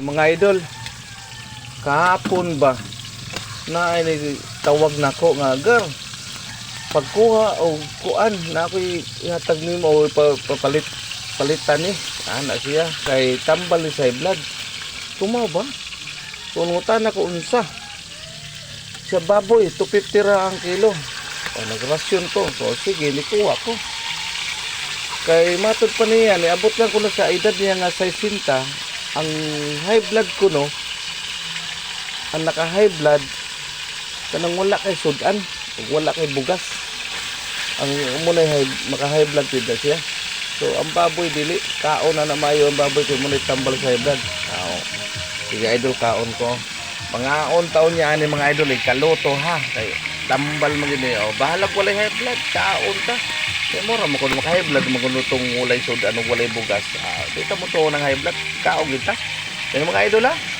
Mga idol, kahapon ba na tawag na ko nga gar pagkuha o kuan na ako'y ihatag nimo o pa, papalit palitan ni. Ana siya kay tambal sa blood kumaw ba? Tungutan ako unsa? Sa baboy 250 ra ang kilo. O nagrasyon ko. So sige nikuha ko. Kay matod pa niya niabot lang ko na sa edad niya nga 60 ang high blood ko no? Ang naka high blood kanang wala kay sudan wala kay bugas. Ang muna high, maka high blood pid siya. So ang baboy dili kaon na na mayo ang baboy kay muna tambal sa high blood. Oo. sige idol kaon ko. Mga on taon niya ani mga idol eh, kaluto ha? Kay tambal mo gini oh. Bahala ko walay high blood. Kaon ta kay mura mo kun maka high blood mo kun lutong walay sudan ug walay bugas. Ah, di ta mo to ng high blood. Kaon kita. Yan mga idol ha